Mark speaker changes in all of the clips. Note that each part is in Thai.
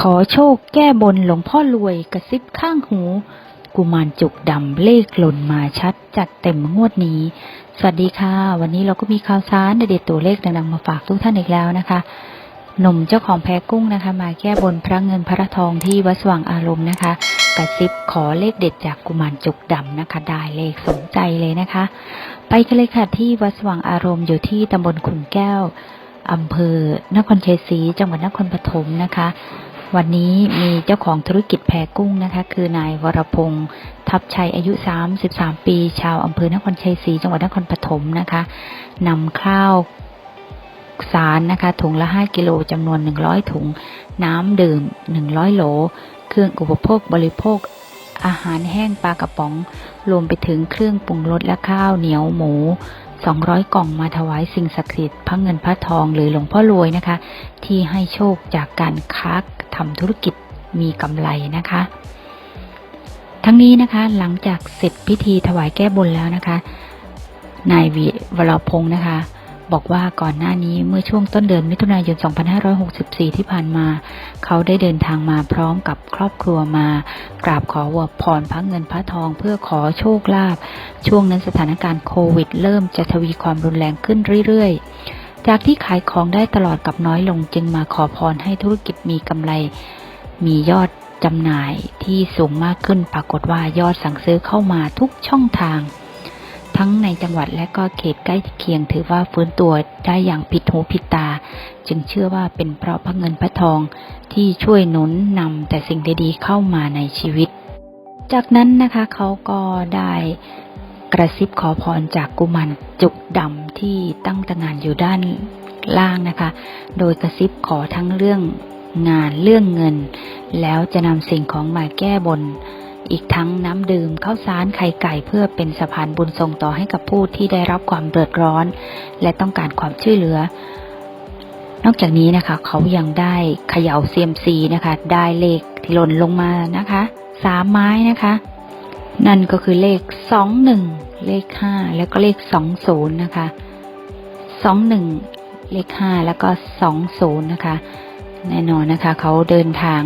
Speaker 1: ขอโชคแก้บนหลวงพ่อรวยกระซิบข้างหู กุมารจุกดำเลขหล่นมาชัดจัดเต็มงวดนี้ สวัสดีค่ะ วันนี้เราก็มีข่าวสารเด็ดตัวเลขดังๆมาฝากทุกท่านอีกแล้วนะคะหนุ่มเจ้าของแพกุ้งนะคะ มาแก้บนพระเงินพระทองที่วัดสว่างอารมณ์นะคะ กระซิบขอเลขเด็ดจากกุมารจุกดำนะคะ ได้เลขสมใจเลยนะคะ ไปกันเลยค่ะที่วัดสว่างอารมณ์อยู่ที่ตำบลขุนแก้วอำเภอนครชัยศรีจังหวัดนครปฐมนะคะ วันนี้มีเจ้าของธุรกิจแพกุ้งนะคะ คือนายวรพงศ์ทับชัยอายุ 33 ปี ชาวอำเภอนครชัยศรีจังหวัดนครปฐมนะคะนำข้าวสารนะคะ ถุงละ 5 กิโลจำนวน 100 ถุง น้ำดื่ม 100 โหล เครื่องอุปโภคบริโภค อาหารแห้งปลากระป๋อง รวมไปถึงเครื่องปรุงรสและข้าวเหนียวหมู 200 กล่องมาถวายสิ่งศักดิ์สิทธิ์พระเงินพระทองหรือหลวงพ่อรวยนะคะ ที่ให้โชคจากการค้าทำธุรกิจมีกำไรนะคะ ทั้งนี้นะคะหลังจากเสร็จพิธีถวายแก้บนแล้วนะคะ นายวีวรพงศ์นะคะ บอกว่าก่อนหน้านี้เมื่อช่วงต้นเดือนมิถุนายน 2564 ที่ผ่านมา เขาได้เดินทางมาพร้อมกับครอบครัวมา กราบขอวพรพระเงินพระทองเพื่อขอโชคลาภช่วงนั้นสถานการณ์โควิด เริ่มจะทวีความรุนแรงขึ้นเรื่อยๆ จากที่ขายของได้ตลอดกับน้อยลงจึงมาขอพรให้ธุรกิจมีกำไร มียอดจำหน่ายที่สูงมากขึ้นปรากฏว่ายอดสั่งซื้อเข้ามาทุกช่องทาง ทั้งในจังหวัดและก็เขตใกล้เคียงถือว่าฟื้นตัวได้อย่างผิดหูผิดตา จึงเชื่อว่าเป็นเพราะพระเงินพระทองที่ช่วยหนุนนำแต่สิ่งดีๆเข้ามาในชีวิต จากนั้นนะคะเขาก็ได้กระซิบขอพรจากกุมารจุกดำที่ตั้งตระงานอยู่ด้านล่างนะคะ โดยกระซิบขอทั้งเรื่องงานเรื่องเงิน แล้วจะนำสิ่งของมาแก้บน อีกทั้งน้ำดื่มข้าวสารไข่ไก่เพื่อเป็นสะพานบุญส่งต่อให้กับผู้ที่ได้รับความเดือดร้อน และต้องการความช่วยเหลือ นอกจากนี้นะคะ เขายังได้เขย่าเซียมซีนะคะ ได้เลขที่หล่นลงมานะคะสามไม้นะคะ นั่นก็คือเลขสองหนึ่งเลขห้าแล้วก็เลขสองศูนย์นะคะสองหนึ่งเลขห้าแล้วก็สองศูนย์นะคะ แน่นอนนะคะ เขาเดินทาง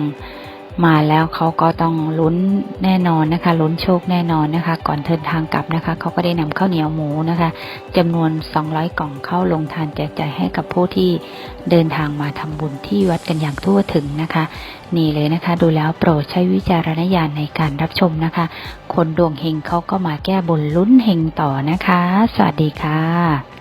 Speaker 1: มาแล้วเขาก็ต้องลุ้นแน่นอนนะคะ ลุ้นโชคแน่นอนนะคะ ก่อนเดินทางกลับนะคะเขาก็ได้นำข้าวเหนียวหมูนะคะจำนวน 200 กล่องเข้าลงทานแจกจ่ายให้กับผู้ที่เดินทางมาทำบุญที่วัดกันอย่างทั่วถึงนะคะ นี่เลยนะคะ ดูแล้วโปรดใช้วิจารณญาณในการรับชมนะคะ คนดวงเฮงเขาก็มาแก้บนลุ้นเฮงต่อนะคะ สวัสดีค่ะ